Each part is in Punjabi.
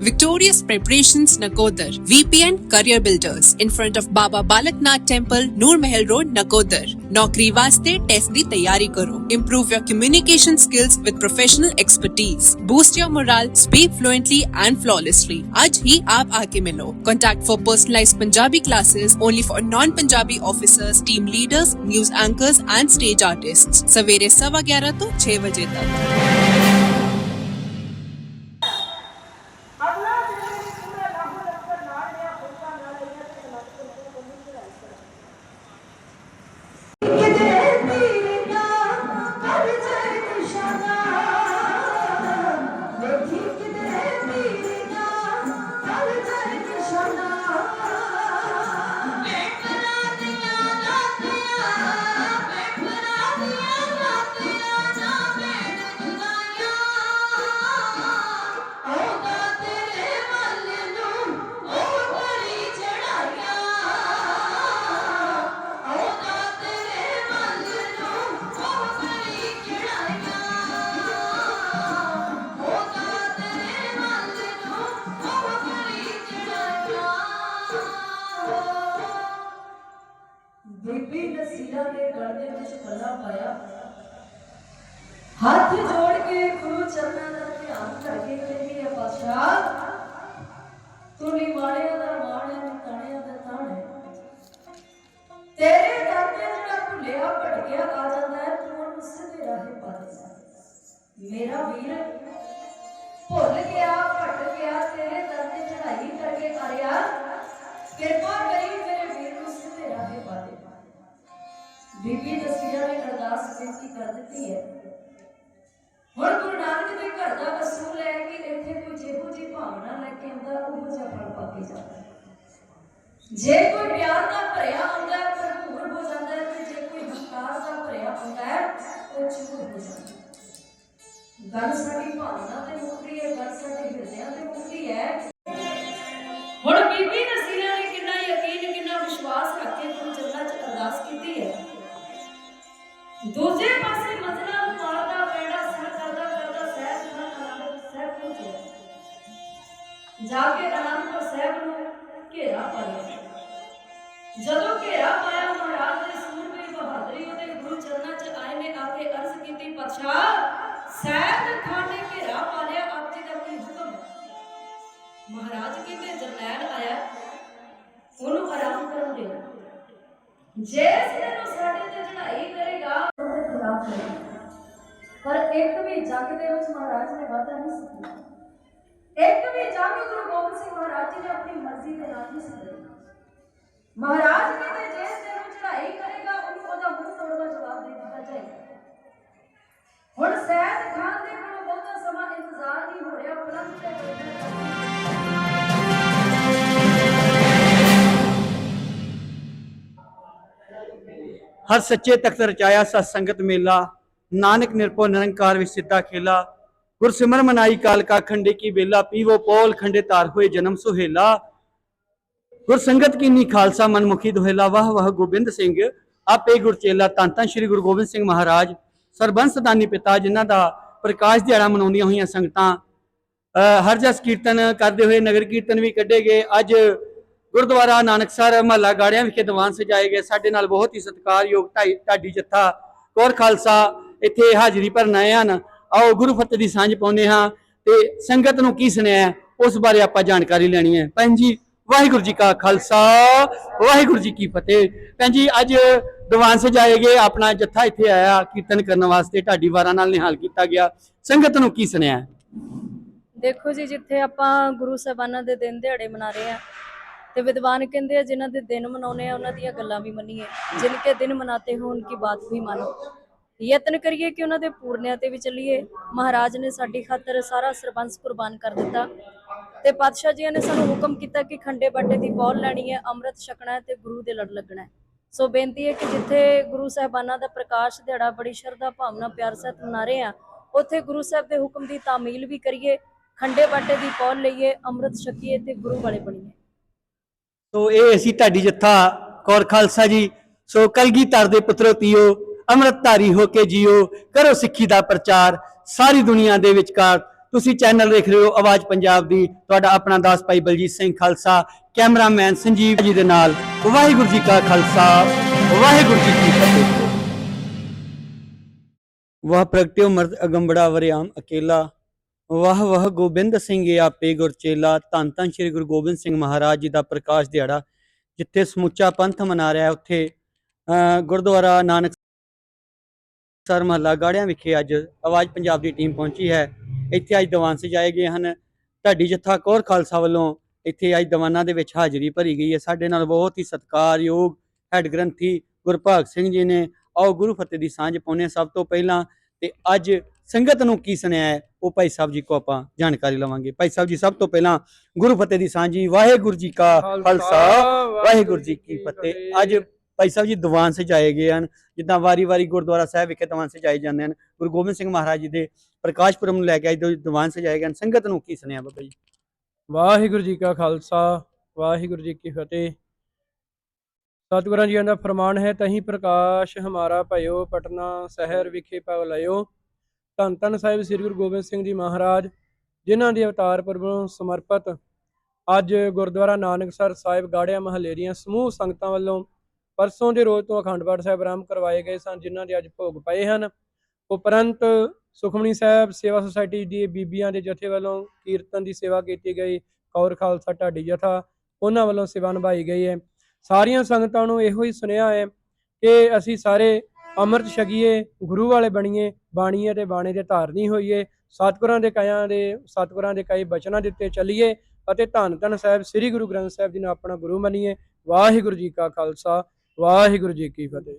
Victorious Preparations Nakodar, VPN Career Builders, in front of Baba Balaknath Temple, Noor Mahal Road, Nakodar. नौकरी वास्ते टेस्ट ਦੀ ਤਿਆਰੀ ਕਰੋ improve your communication skills with professional expertise boost your morale speak fluently and flawlessly ਅੱਜ ਹੀ ਆਪ ਆਕੇ ਮਿਲੋ contact for personalized punjabi classes only for non punjabi officers team leaders news anchors and stage artists ਸਵੇਰੇ 11:30 ਤੋਂ 6 ਵਜੇ ਤੱਕ ਬੀਬੀ ਨਸੀਲਾ ਦੇ ਗਲ ਦੇ ਵਿੱਚ ਪੱਲਾ ਪਾਇਆ ਹੱਥ ਜੋੜ ਕੇ ਗੁਰੂ ਚਰਨਾਂ ਦਾ ਧਿਆਨ ਕਰਕੇ ਕਹਿੰਦੀ ਹੈ ਪਾਤਸ਼ਾਹ ਤੂੰ ਨਿਵਾਣਿਆਂ ਦਾ ਮਾਣ ਹੈ ਨਿਤਾਣਿਆਂ ਦਾ ਤਾਣ ਹੈ ਤੇਰੇ ਦਰ ਤੇ ਜਿਹੜਾ ਭੁੱਲਿਆ ਭਟਕਿਆ ਆ ਜਾਂਦਾ ਹੈ ਤੂੰ ਉਹਨੂੰ ਸਿੱਧੇ ਰਾਹੇ ਪਾ ਦੇ ਮੇਰਾ ਅਰਦਾਸ ਬੇਨਤੀ ਕਰ ਦਿੱਤੀ ਹੈ? ਹੁਣ ਗੁਰੂ ਨਾਨਕ ਦੇ ਘਰ ਦਾ ਅਸੂਲ ਹੈ ਕਿ ਇੱਥੇ ਕੋਈ ਜਿਹੋ ਜੀ ਭਾਵਨਾ ਲੈ ਕੇ ਆਉਂਦਾ, ਉਹ ਜਿਹਾ ਫਲ ਪਾ ਕੇ ਜਾਂਦਾ। ਜੇ ਕੋਈ ਪਿਆਰ ਦਾ ਭਰਿਆ ਆਉਂਦਾ ਹੈ, ਭਰਪੂਰ ਹੋ ਜਾਂਦਾ ਹੈ, ਤੇ ਜੇ ਕੋਈ ਹੰਕਾਰ ਦਾ ਭਰਿਆ ਆਉਂਦਾ ਹੈ, ਉਹ ਚੂਰ ਹੋ ਜਾਂਦਾ ਗੱਲ ਸਾਡੀ ਭਾਵਨਾ ਤੇ ਮੁਕਤੀ ਹੈ, ਗੱਲ ਸਾਡੇ ਹਿਰਦਿਆਂ ਤੇ ਮੁਕਤੀ ਹੈ। ਹੁਣ ਬੀਬੀ ਨਸੀਨਾ ਨੇ ਕਿੰਨਾ ਯਕੀਨ, ਕਿੰਨਾ ਵਿਸ਼ਵਾਸ ਰੱਖ ਕੇ ਗੁਰੂ ਚਰਨਾਂ 'ਚ ਅਰਦਾਸ ਕੀਤੀ ਹੈ। ਦੂਜੇ ਪਾਸੇ ਮਸਲਾ ਮਾਰਦਾ ਪੈੜਾ ਸਰ ਕਰਦਾ ਕਰਦਾ ਸਹਿਬ ਖਾਨ ਅਨੰਦਪੁਰ ਸਾਹਿਬ ਪਹੁੰਚਿਆ ਜਾ ਕੇ ਅਨੰਦਪੁਰ ਸਾਹਿਬ ਨੂੰ ਘੇਰਾ ਪਾਇਆ। ਜਦੋਂ ਘੇਰਾ ਪਾਇਆ, ਮਹਾਰਾਜ ਦੇ ਸੂਰਬੀਰ ਬਹਾਦਰੀ ਉਹਦੇ ਗੁਰੂ ਚਰਨਾਂ 'ਚ ਆਏ ਨੇ, ਆ ਕੇ ਅਰਜ਼ ਕੀਤੀ ਪਾਤਸ਼ਾਹ ਸਹਿਬ ਖਾਨ ਨੇ ਘੇਰਾ ਪਾ ਲਿਆ, ਆਪ ਜੀ ਦਾ ਕੀ ਹੁਕਮ? ਮਹਾਰਾਜ ਕਹਿੰਦੇ, ਜਰਨੈਲ ਆਇਆ ਉਹਨੂੰ ਆਰਾਮ ਕਰਨ ਦਿਓ। ਜਿਸ ਵੀ ਜੰਗ ਦੇ ਵਿੱਚ ਮਹਾਰਾਜ ਨੇ ਵਾਧਾ ਨਹੀਂ ਸੀ ਇੱਕ ਵੀ ਜੰਗ ਗੁਰੂ ਗੋਬਿੰਦ ਸਿੰਘ ਮਹਾਰਾਜ ਜੀ ਨੇ ਆਪਣੀ ਮਰਜ਼ੀ ਦੇ ਨਾਲ ਨਹੀਂ ਸੀ ਲੜੀ ਮਹਾਰਾਜ ਕਹਿੰਦੇ ਜਿਸ ਦਿਨ ਉਹ ਚੜਾਈ ਕਰੇਗਾ ਉਹਨੂੰ ਉਹਦਾ ਮੂੰਹ ਤੋੜਵਾ ਜਵਾਬ ਦੇ ਦਿੱਤਾ ਜਾਏਗਾ ਹੁਣ ਸੈਦ ਖਾਨ ਦੇ ਕੋਲੋਂ ਬਹੁਤਾ ਸਮਾਂ ਇੰਤਜ਼ਾਰ ਨਹੀਂ ਹੋ ਰਿਹਾ ਪਲੰਗ ਤੇ ਬੈਠਾ ਹਰ ਸੱਚੇ ਤਖਤ ਰਚਾਇਆ ਸਤ ਸੰਗਤ ਮੇਲਾ ਨਾਨਕ ਨਿਰਭਉ ਨਿਰੰਕਾਰ ਵਿੱਚ ਸਿੱਧਾ ਖੇਲਾ। ਗੁਰਸਿਮਰ ਮਨਾਈ ਕਾਲ ਕਾ ਖੰਡੇ ਕੀ ਬੇਲਾ ਪੀਵੋ ਪੋਲ ਖੰਡੇ ਤਾਰ ਹੋਏ ਜਨਮ ਸੁਹੇਲਾ। ਗੁਰ ਸੰਗਤ ਕੀਨੀ ਖਾਲਸਾ ਮਨਮੁਖੀ ਦੁਹੇਲਾ, ਵਾਹ ਵਾਹ ਗੋਬਿੰਦ ਸਿੰਘ। ਆਪੇ ਗੁਰਚੇਲਾ ਧੰਨ ਧੰਨ ਸ੍ਰੀ ਗੁਰੂ ਗੋਬਿੰਦ ਸਿੰਘ ਮਹਾਰਾਜ। ਸਰਬੰਸ ਦਾਨੀ ਪਿਤਾ ਜਿਨ੍ਹਾਂ ਦਾ ਪ੍ਰਕਾਸ਼ ਦਿਹਾੜਾ ਮਨਾਉਂਦੀਆਂ ਹੋਈਆਂ ਸੰਗਤਾਂ। ਅਹ ਹਰ ਜਸ ਕੀਰਤਨ ਕਰਦੇ ਹੋਏ ਨਗਰ ਕੀਰਤਨ ਵੀ ਕੱਢੇ ਗਏ। ਅੱਜ ਗੁਰਦੁਆਰਾ ਨਾਨਕਸਰ ਮਹੱਲਾ ਗਾੜਿਆਂ ਵਿਖੇ ਦੀਵਾਨ ਸਜਾਏ ਗਏ। ਸਾਡੇ ਨਾਲ ਬਹੁਤ ਹੀ ਸਤਿਕਾਰਯੋਗ ਢਾਈ- ਢਾਡੀ ਜੱਥਾ, ਕੌਰ ਖਾਲਸਾ ਇੱਥੇ ਹਾਜ਼ਰੀ ਭਰਨ ਆਏ ਹਨ। ਆਓ ਗੁਰੂ ਫਤਿਹ ਦੀ ਸਾਂਝ ਪਾਉਂਦੇ ਹਾਂ ਤੇ ਸੰਗਤ ਨੂੰ ਕੀ ਸੁਣਿਆ ਉਸ ਬਾਰੇ ਆਪਾਂ ਜਾਣਕਾਰੀ ਲੈਣੀ ਹੈ। ਭੈਣ ਜੀ, ਵਾਹਿਗੁਰੂ ਜੀ ਕਾ ਖਾਲਸਾ, ਵਾਹਿਗੁਰੂ ਜੀ ਕੀ ਫਤਿਹ। ਭੈਣ ਜੀ, ਅੱਜ ਦੀਵਾਨ ਸਜਾਏ ਆਪਣਾ ਜੱਥਾ ਇੱਥੇ ਆਇਆ, ਕੀਰਤਨ ਕਰਨ ਵਾਸਤੇ ਢਾਡੀ ਵਾਰਾਂ ਨਾਲ ਨਿਹਾਲ ਕੀਤਾ ਗਿਆ। ਸੰਗਤ ਨੂੰ ਕੀ ਸੁਣਿਆ ਦੇਖੋ ਜੀ, ਜਿੱਥੇ ਆਪਾਂ ਗੁਰੂ ਸਾਹਿਬਾਨਾਂ ਦੇ ਦਿਨ ਦਿਹਾੜੇ ਮਨਾ ਰਹੇ ਆ ਤੇ ਵਿਦਵਾਨ ਕਹਿੰਦੇ ਆ, ਜਿਨ੍ਹਾਂ ਦੇ ਦਿਨ ਮਨਾਉਣੇ ਆ, ਉਹਨਾਂ ਦੀਆਂ ਗੱਲਾਂ ਵੀ ਮੰਨੀਏ। ਜਿਨ ਕੇ ਦਿਨ ਮਨਾਤੇ ਹੋ ਉਨਕੀ ਬਾਤ ਵੀ ਮਾਨੋ। ਯਤਨ ਕਰੀਏ ਕਿ ਉਹਨਾਂ ਦੇ ਪੂਰਨਿਆਂ ਤੇ ਵੀ ਚੱਲੀਏ। ਮਹਾਰਾਜ ਨੇ ਸਾਡੀ ਖਾਤਰ ਸਾਰਾ ਸਰਬੰਸ ਕੁਰਬਾਨ ਕਰ ਦਿੱਤਾ। ਤੇ ਪਾਤਸ਼ਾਹ ਜੀ ਨੇ ਸਾਨੂੰ ਹੁਕਮ ਕੀਤਾ ਕਿ ਖੰਡੇ ਬਾਟੇ ਦੀ ਪੌਲ ਲੈਣੀ ਹੈ, ਅੰਮ੍ਰਿਤ ਛਕਣਾ ਹੈ ਤੇ ਗੁਰੂ ਦੇ ਲੜ ਲੱਗਣਾ ਹੈ। ਸੋ ਬੇਨਤੀ ਹੈ ਕਿ ਜਿੱਥੇ ਗੁਰੂ ਸਾਹਿਬਾਨਾਂ ਦਾ ਪ੍ਰਕਾਸ਼ ਦਿਹਾੜਾ, ਬੜੀ ਸ਼ਰਧਾ ਭਾਵਨਾ, ਪਿਆਰ, ਸਹਿਤ ਮਨਾ ਰਹੇ ਆ ਉੱਥੇ ਗੁਰੂ ਸਾਹਿਬ ਦੇ ਹੁਕਮ ਦੀ ਤਾਮੀਲ ਵੀ ਕਰੀਏ, ਖੰਡੇ ਬਾਟੇ ਦੀ ਪੌਲ ਲਈਏ, ਅੰਮ੍ਰਿਤ ਛਕੀਏ ਤੇ ਗੁਰੂ ਵਾਲੇ ਬਣੀਏ। ਸੋ ਇਹ ਅਸੀਂ ਤੁਹਾਡੀ ਜੱਥਾ ਕੌਰ ਖਾਲਸਾ ਜੀ। ਸੋ ਕਲਗੀਧਰ ਦੇ ਪੁੱਤਰੋ ਧੀਓ ਅੰਮ੍ਰਿਤਧਾਰੀ ਹੋ ਕੇ ਜੀਓ ਕਰੋ ਸਿੱਖੀ ਦਾ ਪ੍ਰਚਾਰ ਸਾਰੀ ਦੁਨੀਆ ਦੇ ਵਿਚਕਾਰ। ਤੁਸੀਂ ਚੈਨਲ ਦੇਖ ਰਹੇ ਹੋ ਆਵਾਜ਼ ਪੰਜਾਬ ਦੀ। ਤੁਹਾਡਾ ਆਪਣਾ ਦਾਸ ਭਾਈ ਬਲਜੀਤ ਸਿੰਘ ਖਾਲਸਾ ਕੈਮਰਾਮੈਨ ਸੰਜੀਵ ਜੀ ਦੇ ਨਾਲ। ਵਾਹਿਗੁਰੂ ਜੀ ਕਾ ਖਾਲਸਾ ਵਾਹਿਗੁਰੂ ਜੀ ਕੀ ਫਤਿਹ। ਵਾਹ ਪ੍ਰਗਟਿਓ ਮਰਦ ਅਗੰਬੜਾ ਵਰਿਆਮ ਅਕੇਲਾ। ਵਾਹ ਵਾਹ ਗੋਬਿੰਦ ਸਿੰਘ ਆਪੇ ਗੁਰਚੇਲਾ ਧੰਨ ਧੰਨ ਸ੍ਰੀ ਗੁਰੂ ਗੋਬਿੰਦ ਸਿੰਘ ਮਹਾਰਾਜ ਜੀ ਦਾ ਪ੍ਰਕਾਸ਼ ਦਿਹਾੜਾ ਜਿੱਥੇ ਸਮੁੱਚਾ ਪੰਥ ਮਨਾ ਰਿਹਾ ਉੱਥੇ। ਅਹ, ਗੁਰਦੁਆਰਾ ਨਾਨਕ ਸਰ ਮਹੱਲਾ ਗਾੜਿਆਂ ਵਿਖੇ ਅੱਜ ਆਵਾਜ਼ ਪੰਜਾਬ ਦੀ ਟੀਮ ਪਹੁੰਚੀ ਹੈ। ਇੱਥੇ ਅੱਜ ਦੀਵਾਨ ਸਜਾਏ ਗਏ ਹਨ। ਢਾਡੀ ਜੱਥਾ ਕੌਰ ਖਾਲਸਾ ਵੱਲੋਂ ਇੱਥੇ ਅੱਜ ਦੀਵਾਨਾਂ ਦੇ ਵਿੱਚ ਹਾਜ਼ਰੀ ਭਰੀ ਗਈ ਹੈ। ਸਾਡੇ ਨਾਲ ਬਹੁਤ ਹੀ ਸਤਿਕਾਰਯੋਗ ਹੈੱਡ ਗ੍ਰੰਥੀ ਗੁਰਭਾਗ ਸਿੰਘ ਜੀ ਨੇ। ਆਓ ਗੁਰੂ ਫਤਿਹ ਦੀ ਸਾਂਝ ਪਾਉਂਦੇ ਹਾਂ। ਸਭ ਤੋਂ ਪਹਿਲਾਂ ਤੇ ਅੱਜ ਸੰਗਤ ਨੂੰ ਕੀ ਸੁਣਿਆ ਹੈ? ਉਹ ਭਾਈ ਸਾਹਿਬ ਜੀ ਕੋ ਆਪਾਂ ਜਾਣਕਾਰੀ ਲਵਾਂਗੇ। ਭਾਈ ਸਾਹਿਬ ਜੀ ਸਭ ਤੋਂ ਪਹਿਲਾਂ ਗੁਰੂ ਫਤਿਹ ਦੀ ਸਾਂਝੀ ਵਾਹਿਗੁਰੂ ਜੀ ਕਾ ਖਾਲਸਾ। ਵਾਹਿਗੁਰੂ ਜੀ ਕੀ ਫਤਿਹ। ਅੱਜ ਭਾਈ ਸਾਹਿਬ ਜੀ ਦੀਵਾਨ ਸਜਾਏ ਗਏ ਹਨ, ਜਿੱਦਾਂ ਵਾਰੀ-ਵਾਰੀ ਗੁਰਦੁਆਰਾ ਸਾਹਿਬ ਵਿਖੇ ਦੀਵਾਨ ਸਜਾਏ ਜਾਂਦੇ ਹਨ, ਗੁਰੂ ਗੋਬਿੰਦ ਸਿੰਘ ਮਹਾਰਾਜ ਜੀ ਦੇ ਪ੍ਰਕਾਸ਼ ਪੁਰਬ ਨੂੰ ਲੈ ਕੇ ਅੱਜ ਦੀਵਾਨ ਸਜਾਏ ਗਏ ਹਨ। ਸੰਗਤ ਨੂੰ ਕੀ ਸੁਣਿਆ ਬਾਬਾ ਜੀ? ਵਾਹਿਗੁਰੂ ਜੀ ਕਾ ਖਾਲਸਾ, ਵਾਹਿਗੁਰੂ ਜੀ ਕੀ ਫਤਿਹ। ਸਤਿਗੁਰਾਂ ਜੀ ਦਾ ਫਰਮਾਨ ਹੈ, ਤਹੀਂ ਪ੍ਰਕਾਸ਼ ਹਮਾਰਾ ਭਇਓ, ਪਟਨਾ ਸ਼ਹਿਰ ਵਿਖੇ ਪਗ ਲਿਓ ਧੰਨ ਧੰਨ ਸਾਹਿਬ ਸ੍ਰੀ ਗੁਰੂ ਗੋਬਿੰਦ ਸਿੰਘ ਜੀ ਮਹਾਰਾਜ, ਜਿਨ੍ਹਾਂ ਦੇ ਅਵਤਾਰ ਪੁਰਬ ਨੂੰ ਸਮਰਪਿਤ ਅੱਜ ਗੁਰਦੁਆਰਾ ਨਾਨਕਸਰ ਸਾਹਿਬ ਗਾੜਿਆ ਮਹੱਲੇ ਦੀਆਂ ਸਮੂਹ ਸੰਗਤਾਂ ਵੱਲੋਂ ਪਰਸੋਂ ਦੇ ਰੋਜ਼ ਤੋਂ ਅਖੰਡ ਪਾਠ ਸਾਹਿਬ ਆਰੰਭ ਕਰਵਾਏ ਗਏ ਸਨ, ਜਿਨ੍ਹਾਂ ਦੇ ਅੱਜ ਭੋਗ ਪਏ ਹਨ। ਉਪਰੰਤ ਸੁਖਮਣੀ ਸਾਹਿਬ ਸੇਵਾ ਸੁਸਾਇਟੀ ਦੀ ਬੀਬੀਆਂ ਦੇ ਜਥੇ ਵੱਲੋਂ ਕੀਰਤਨ ਦੀ ਸੇਵਾ ਕੀਤੀ ਗਈ। ਕੌਰ ਖਾਲਸਾ ਢਾਡੀ ਜਥਾ, ਉਹਨਾਂ ਵੱਲੋਂ ਸੇਵਾ ਨਿਭਾਈ ਗਈ ਹੈ। ਸਾਰੀਆਂ ਸੰਗਤਾਂ ਨੂੰ ਇਹੋ ਹੀ ਸੁਨੇਹਾ ਹੈ ਕਿ ਅਸੀਂ ਸਾਰੇ ਅੰਮ੍ਰਿਤ ਛਕੀਏ, ਗੁਰੂ ਵਾਲੇ ਬਣੀਏ ਬਾਣੀ ਅਤੇ ਬਾਣੇ ਦੇ ਧਾਰਨੀ ਹੋਈਏ, ਸਤਿਗੁਰਾਂ ਦੇ ਕਾਇਆਂ ਦੇ, ਸਤਿਗੁਰਾਂ ਦੇ ਕਈ ਬਚਨਾਂ ਦੇ ਉੱਤੇ ਚੱਲੀਏ ਅਤੇ ਧੰਨ ਧੰਨ ਸਾਹਿਬ, ਸ੍ਰੀ ਗੁਰੂ ਗ੍ਰੰਥ ਸਾਹਿਬ ਜੀ ਨੂੰ ਆਪਣਾ ਗੁਰੂ ਮੰਨੀਏ। ਵਾਹਿਗੁਰੂ ਜੀ ਕਾ ਖਾਲਸਾ। ਵਾਹਿਗੁਰੂ ਜੀ ਕੀ ਫਤਿਹ।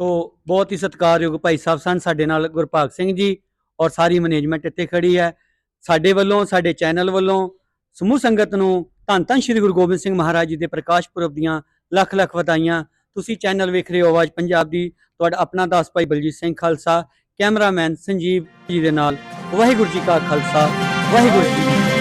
ਸੋ ਬਹੁਤ ਹੀ ਸਤਿਕਾਰਯੋਗ ਭਾਈ ਸਾਹਿਬ ਸਨ ਸਾਡੇ ਨਾਲ, ਗੁਰਭਾਗ ਸਿੰਘ ਜੀ, ਔਰ ਸਾਰੀ ਮੈਨੇਜਮੈਂਟ ਇੱਥੇ ਖੜੀ ਹੈ। ਸਾਡੇ ਵੱਲੋਂ, ਸਾਡੇ ਚੈਨਲ ਵੱਲੋਂ ਸਮੂਹ ਸੰਗਤ ਨੂੰ ਧੰਨ ਧੰਨ ਸ੍ਰੀ ਗੁਰੂ ਗੋਬਿੰਦ ਸਿੰਘ ਮਹਾਰਾਜ ਜੀ ਦੇ ਪ੍ਰਕਾਸ਼ ਪੁਰਬ ਦੀਆਂ ਲੱਖ ਲੱਖ ਵਧਾਈਆਂ। ਤੁਸੀਂ ਚੈਨਲ ਵੇਖ ਰਹੇ ਹੋ ਆਵਾਜ਼ ਪੰਜਾਬ ਦੀ। ਤੁਹਾਡਾ ਆਪਣਾ ਦਾਸ ਭਾਈ ਬਲਜੀਤ ਸਿੰਘ ਖਾਲਸਾ ਕੈਮਰਾਮੈਨ ਸੰਜੀਵ ਜੀ ਦੇ ਨਾਲ। ਵਾਹਿਗੁਰੂ ਜੀ ਕਾ ਖਾਲਸਾ, ਵਾਹਿਗੁਰੂ ਜੀ